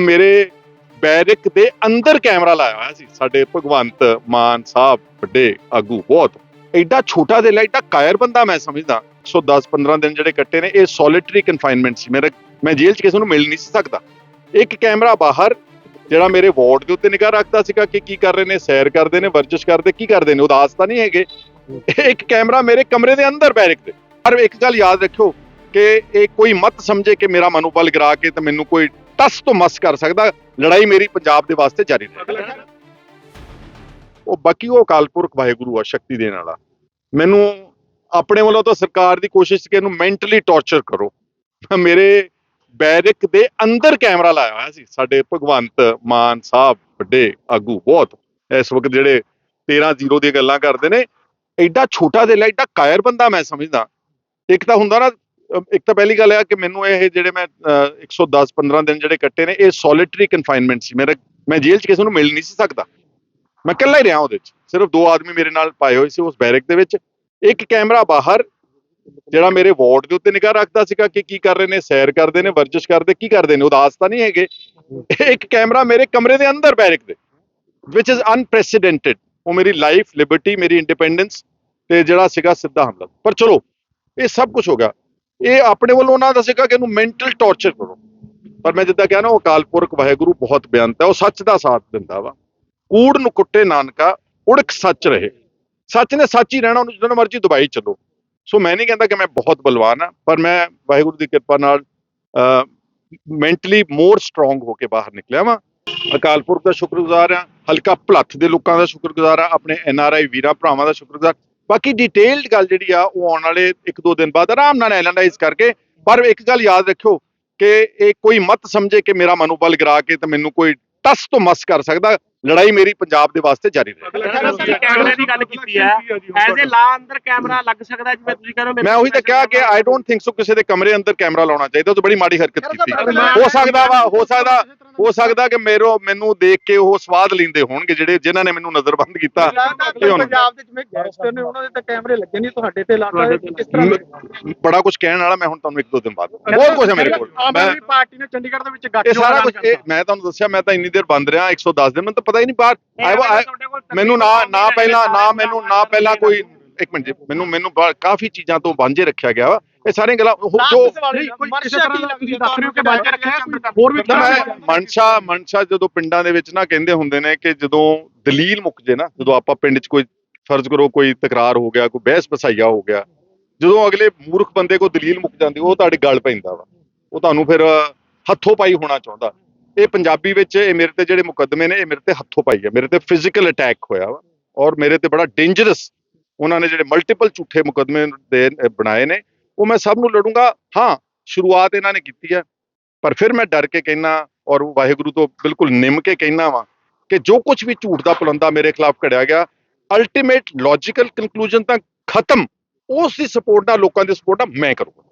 ਮੇਰੇ ਬੈਰਿਕ ਦੇ ਅੰਦਰ ਕੈਮਰਾ ਲਾਇਆ ਹੋਇਆ ਸੀ। ਸਾਡੇ ਭਗਵੰਤ ਮਾਨ ਸਾਹਿਬ ਵੱਡੇ ਆਗੂ ਬਹੁਤ। ਐਡਾ ਛੋਟਾ ਦੇ ਲਈ ਐਡਾ ਕਾਇਰ ਬੰਦਾ ਮੈਂ ਸਮਝਦਾ। 110 15 ਦਿਨ ਜਿਹੜੇ ਕੱਟੇ ਨੇ, ਇਹ ਸੋਲਿਟਰੀ ਕਨਫਾਈਨਮੈਂਟ ਸੀ। ਮੇਰੇ ਮੈਂ ਜੇਲ੍ਹ 'ਚ ਕਿਸੇ ਨੂੰ ਮਿਲ ਨਹੀਂ ਸੀ ਸਕਦਾ। ਇੱਕ ਕੈਮਰਾ ਬਾਹਰ, ਜਿਹੜਾ ਮੇਰੇ ਵਾਰਡ ਦੇ ਉੱਤੇ ਨਿਗਾਹ ਰੱਖਦਾ ਸੀਗਾ ਕਿ ਕੀ ਕਰ ਰਹੇ ਨੇ, ਸੈਰ ਕਰਦੇ ਨੇ, ਵਰਜਿਸ਼ ਕਰਦੇ, ਕੀ ਕਰਦੇ ਨੇ, ਉਦਾਸ ਤਾਂ ਨਹੀਂ ਹੈਗੇ। ਇੱਕ ਕੈਮਰਾ ਮੇਰੇ ਕਮਰੇ ਦੇ ਅੰਦਰ ਬੈਰਿਕ ਦੇ। ਪਰ ਇੱਕ ਗੱਲ ਯਾਦ ਰੱਖਿਓ ਕਿ ਇਹ ਕੋਈ ਮਤ ਸਮਝੇ ਕਿ ਮੇਰਾ ਮਨੋਬਲ ਗਿਰਾ ਕੇ ਤੇ ਮੈਨੂੰ ਕੋਈ ਟਸ ਤੋਂ ਮਸ ਕਰ ਸਕਦਾ ਲੜਾਈ ਮੇਰੀ ਪੰਜਾਬ ਦੇ ਵਾਸਤੇ ਜਾਰੀ ਰਹੇਗੀ ਉਹ ਬਾਕੀ ਉਹ ਅਕਾਲ ਪੁਰਖ ਵਾਹਿਗੁਰੂ ਆ ਸ਼ਕਤੀ ਦੇਣ ਵਾਲਾ। ਮੈਨੂੰ ਆਪਣੇ ਵੱਲੋਂ ਤਾਂ ਸਰਕਾਰ ਦੀ ਕੋਸ਼ਿਸ਼ ਕਿ ਇਹਨੂੰ ਮੈਂਟਲੀ ਟੌਰਚਰ ਕਰੋ। ਮੇਰੇ ਬੈਰਕ ਦੇ ਅੰਦਰ ਕੈਮਰਾ ਲਾਇਆ ਹੋਇਆ ਸੀ। ਸਾਡੇ ਭਗਵੰਤ ਮਾਨ ਸਾਹਿਬ ਵੱਡੇ ਆਗੂ ਬਹੁਤ। ਇਸ ਵਕਤ ਜਿਹੜੇ 13 ਜ਼ੀਰੋ ਦੀਆਂ ਗੱਲਾਂ ਕਰਦੇ ਨੇ ਐਡਾ ਛੋਟਾ ਦੇ ਲਈ ਐਡਾ ਕਾਇਰ ਬੰਦਾ ਮੈਂ ਸਮਝਦਾ। ਇੱਕ ਤਾਂ ਹੁੰਦਾ ਨਾ ਇੱਕ ਤਾਂ ਪਹਿਲੀ ਗੱਲ ਇਹ ਆ ਕਿ ਮੈਨੂੰ ਇਹ ਜਿਹੜੇ ਮੈਂ, ਅਹ 110 15 ਦਿਨ ਜਿਹੜੇ ਕੱਟੇ ਨੇ, ਇਹ ਸੋਲਿਟਰੀ ਕਨਫਾਈਨਮੈਂਟ ਸੀ। ਮੇਰਾ, ਮੈਂ ਜੇਲ੍ਹ 'ਚ ਕਿਸੇ ਨੂੰ ਮਿਲ ਨਹੀਂ ਸੀ ਸਕਦਾ। ਮੈਂ ਇਕੱਲਾ ਹੀ ਰਿਹਾ ਉਹਦੇ 'ਚ। ਸਿਰਫ ਦੋ ਆਦਮੀ ਮੇਰੇ ਨਾਲ ਪਾਏ ਹੋਏ ਸੀ ਉਸ ਬੈਰਕ ਦੇ ਵਿੱਚ। ਇੱਕ ਕੈਮਰਾ ਬਾਹਰ, ਜਿਹੜਾ ਮੇਰੇ ਵਾਰਡ ਦੇ ਉੱਤੇ ਨਿਗਾਹ ਰੱਖਦਾ ਸੀਗਾ ਕਿ ਕੀ ਕਰ ਰਹੇ ਨੇ, ਸੈਰ ਕਰਦੇ ਨੇ, ਵਰਜਿਸ਼ ਕਰਦੇ, ਕੀ ਕਰਦੇ ਨੇ, ਉਦਾਸ ਤਾਂ ਨਹੀਂ ਹੈਗੇ। ਇੱਕ ਕੈਮਰਾ ਮੇਰੇ ਕਮਰੇ ਦੇ ਅੰਦਰ ਬੈਰਕ ਦੇ ਵਿਚ ਇਜ਼ ਅਨਪ੍ਰੈਸੀਡੈਂਟਡ ਉਹ ਮੇਰੀ ਲਾਈਫ ਲਿਬਰਟੀ ਮੇਰੀ ਇੰਡੀਪੈਂਡੈਂਸ ਤੇ ਜਿਹੜਾ ਸੀਗਾ ਸਿੱਧਾ ਹਮਲਾ। ਪਰ ਚਲੋ, ਇਹ ਸਭ ਕੁਝ ਹੋ ਗਿਆ। ਇਹ ਆਪਣੇ ਵੱਲੋਂ ਉਹਨਾਂ ਦਾ ਸੀਗਾ ਕਿ ਇਹਨੂੰ ਮੈਂਟਲ ਟੌਰਚਰ ਕਰੋ। ਪਰ ਮੈਂ ਜਿੱਦਾਂ ਕਿਹਾ ਨਾ, ਉਹ ਅਕਾਲ ਪੁਰਖ ਵਾਹਿਗੁਰੂ ਬਹੁਤ ਬੇਅੰਤ ਹੈ, ਉਹ ਸੱਚ ਦਾ ਸਾਥ ਦਿੰਦਾ ਵਾ। ਕੂੜ ਨੂੰ ਕੁੱਟੇ ਨਾਨਕਾ, ਉੜਕ ਸੱਚ ਰਹੇ। ਸੱਚ ਨੇ ਸੱਚ ਹੀ ਰਹਿਣਾ, ਉਹਨੂੰ ਜਦੋਂ ਮਰਜ਼ੀ ਦਬਾਈ ਚੱਲੋ। ਸੋ ਮੈਂ ਨਹੀਂ ਕਹਿੰਦਾ ਕਿ ਮੈਂ ਬਹੁਤ ਬਲਵਾਨ ਆ ਪਰ ਮੈਂ ਵਾਹਿਗੁਰੂ ਦੀ ਕਿਰਪਾ ਨਾਲ ਮੈਂਟਲੀ ਮੋਰ ਸਟਰੋਂਗ ਹੋ ਕੇ ਬਾਹਰ ਨਿਕਲਿਆ ਵਾਂ। ਅਕਾਲ ਪੁਰਖ ਦਾ ਸ਼ੁਕਰਗੁਜ਼ਾਰ ਆ ਹਲਕਾ ਭਲੱਥ ਦੇ ਲੋਕਾਂ ਦਾ ਸ਼ੁਕਰਗੁਜ਼ਾਰ ਆ ਆਪਣੇ ਐਨ ਆਰ ਆਈ ਵੀਰਾਂ, ਭਰਾਵਾਂ ਦਾ ਸ਼ੁਕਰਗੁਜ਼ਾਰ। ਬਾਕੀ ਡਿਟੇਲਡ ਗੱਲ ਜਿਹੜੀ ਆ ਉਹ ਆਉਣ ਵਾਲੇ ਇੱਕ ਦੋ ਦਿਨ ਬਾਅਦ ਆਰਾਮ ਨਾਲ ਐਨਾਲਾਈਜ਼ ਕਰਕੇ ਪਰ ਇੱਕ ਗੱਲ ਯਾਦ ਰੱਖਿਓ ਕਿ ਇਹ ਕੋਈ ਮਤ ਸਮਝੇ ਕਿ ਮੇਰਾ ਮਨੋਬਲ ਗਿਰਾ ਕੇ ਤੇ ਮੈਨੂੰ ਕੋਈ ਟਸ ਤੋਂ ਮਸ ਕਰ ਸਕਦਾ ਲੜਾਈ ਮੇਰੀ ਪੰਜਾਬ ਦੇ ਵਾਸਤੇ ਜਾਰੀ ਰਹੇਗੀ ਤੁਸੀਂ ਕੈਮਰੇ ਦੀ ਗੱਲ ਕੀਤੀ ਹੈ ਐਜ਼ ਅ ਲਾ ਅੰਦਰ ਕੈਮਰਾ ਲੱਗ ਸਕਦਾ ਜਿਵੇਂ ਤੁਸੀਂ ਕਹਿੰਦੇ ਹੋ ਮੇਰੇ ਮੈਂ ਉਹੀ ਤਾਂ ਕਿਹਾ ਕਿ ਆਈ ਡੋਨਟ ਥਿੰਕ ਸੋ ਕਿਸੇ ਦੇ ਕਮਰੇ ਅੰਦਰ ਕੈਮਰਾ ਲਾਉਣਾ ਚਾਹੀਦਾ ਉਹ ਤਾਂ ਬੜੀ ਮਾੜੀ ਹਰਕਤ ਕੀਤੀ। ਹੋ ਸਕਦਾ ਵਾ ਹੋ ਸਕਦਾ ਹੋ ਸਕਦਾ ਕਿ ਮੇਰੋ ਮੈਨੂੰ ਦੇਖ ਕੇ ਉਹ ਸਵਾਦ ਲੈਂਦੇ ਹੋਣਗੇ ਜਿਹੜੇ ਜਿਨ੍ਹਾਂ ਨੇ ਮੈਨੂੰ ਨਜ਼ਰਬੰਦ ਕੀਤਾ। ਇਹ ਹੁਣ ਪੰਜਾਬ ਦੇ ਜਿਵੇਂ ਗੈਂਗਸਟਰ ਨੇ ਉਹਨਾਂ ਦੇ ਤਾਂ ਕੈਮਰੇ ਲੱਗੇ ਨਹੀਂ ਤੁਹਾਡੇ ਤੇ ਲਾਤਾ ਹੈ ਕਿਸ ਤਰ੍ਹਾਂ ਮ- ਬੜਾ ਕੁਝ ਕਹਿਣ ਵਾਲਾ ਮੈਂ ਹੁਣ ਤੁਹਾਨੂੰ ਇੱਕ ਦੋ ਦਿਨ ਬਾਅਦ। ਬਹੁਤ ਕੁਝ ਹੈ ਮੇਰੇ ਕੋਲ। ਆਮ ਮੈਂ ਆਦਮੀ ਪਾਰਟੀ ਨੇ ਚੰਡੀਗੜ੍ਹ ਦੇ ਵਿੱਚ ਗੱਠ ਇਹ ਸਾਰਾ ਕੁਝ ਮੈਂ ਤੁਹਾਨੂੰ ਦੱਸਿਆ ਮੈਂ ਤਾਂ ਇੰਨੀ ਦੇਰ ਬੰਦ ਰਿਹਾ 110 ਦਿਨ ਮੈਨੂੰ ਤਾਂ ਪਤਾ ਹੀ ਨਹੀਂ ਬਾਹਰ ਮੈਨੂੰ ਨਾ ਨਾ ਪਹਿਲਾਂ ਨਾ ਮੈਨੂੰ ਨਾ ਪਹਿਲਾਂ ਕੋਈ ਇੱਕ ਮਿੰਟ ਜੀ, ਮੈਨੂੰ ਮੈਨੂੰ ਕਾਫੀ ਚੀਜ਼ਾਂ ਤੋਂ ਵਾਂਝੇ ਰੱਖਿਆ ਗਿਆ ਵਾ। ਇਹ ਸਾਰੀਆਂ ਗੱਲਾਂ ਉਹ- ਜੋ ਕਿਸੇ ਤਰ੍ਹਾਂ ਦਾ ਤੁਸੀਂ ਦੱਸ ਰਹੇ ਹੋ ਕਿ ਬਾਜਾ ਰੱਖਿਆ ਹੋਰ ਵੀ ਮਨਸ਼ਾ ਮਨਸ਼ਾ ਜਦੋਂ ਪਿੰਡਾਂ ਦੇ ਵਿੱਚ ਨਾ ਕਹਿੰਦੇ ਹੁੰਦੇ ਨੇ ਕਿ ਜਦੋਂ ਦਲੀਲ ਮੁੱਕ ਜੇ ਨਾ ਜਦੋਂ ਆਪਾਂ ਪਿੰਡ 'ਚ ਕੋਈ ਫਰਜ਼ ਕਰੋ ਕੋਈ ਤਕਰਾਰ ਹੋ ਗਿਆ ਕੋਈ ਬਹਿਸ ਬਸਾਈਆ ਹੋ ਗਿਆ ਜਦੋਂ ਅਗਲੇ ਮੂਰਖ ਬੰਦੇ ਕੋ ਦਲੀਲ ਮੁੱਕ ਜਾਂਦੀ ਉਹ ਤੁਹਾਡੇ ਗਲ ਪੈਂਦਾ ਵਾ। ਉਹ ਤੁਹਾਨੂੰ ਫਿਰ ਹੱਥੋਂ ਪਾਈ ਹੋਣਾ ਚਾਹੁੰਦਾ। ਇਹ ਪੰਜਾਬੀ ਵਿੱਚ ਇਹ ਮੇਰੇ ਤੇ ਜਿਹੜੇ ਮੁਕੱਦਮੇ ਨੇ ਇਹ ਮੇਰੇ ਤੇ ਹੱਥੋਂ ਪਾਈ ਹੈ ਮੇਰੇ ਤੇ ਫਿਜ਼ੀਕਲ ਅਟੈਕ ਹੋਇਆ ਵਾ। ਔਰ ਮੇਰੇ ਤੇ ਬੜਾ ਡੇਂਜਰਸ ਉਹਨਾਂ ਨੇ ਜਿਹੜੇ ਮਲਟੀਪਲ ਝੂਠੇ ਮੁਕੱਦਮੇ ਦੇ ਬਣਾਏ ਨੇ। ਉਹ ਮੈਂ ਸਭ ਨੂੰ ਲੜੂੰਗਾ। ਹਾਂ, ਸ਼ੁਰੂਆਤ ਇਹਨਾਂ ਨੇ ਕੀਤੀ ਹੈ। ਪਰ ਫਿਰ ਮੈਂ ਡਰ ਕੇ ਕਹਿਣਾ ਔਰ ਵਾਹਿਗੁਰੂ ਤੋਂ ਬਿਲਕੁਲ ਨਿੰਮ ਕੇ ਕਹਿਣਾ ਵਾਂ ਕਿ ਜੋ ਕੁਝ ਵੀ ਝੂਠ ਦਾ ਪਲੰਦਾ ਮੇਰੇ ਖਿਲਾਫ ਘੜਿਆ ਗਿਆ ਅਲਟੀਮੇਟ ਲੌਜੀਕਲ ਕਨਕਲੂਜਨ ਤਾਂ ਖਤਮ। ਉਸ ਦੀ ਸਪੋਰਟ ਨਾਲ ਲੋਕਾਂ ਦੀ ਸਪੋਰਟ ਨਾਲ ਮੈਂ ਕਰੂੰਗਾ।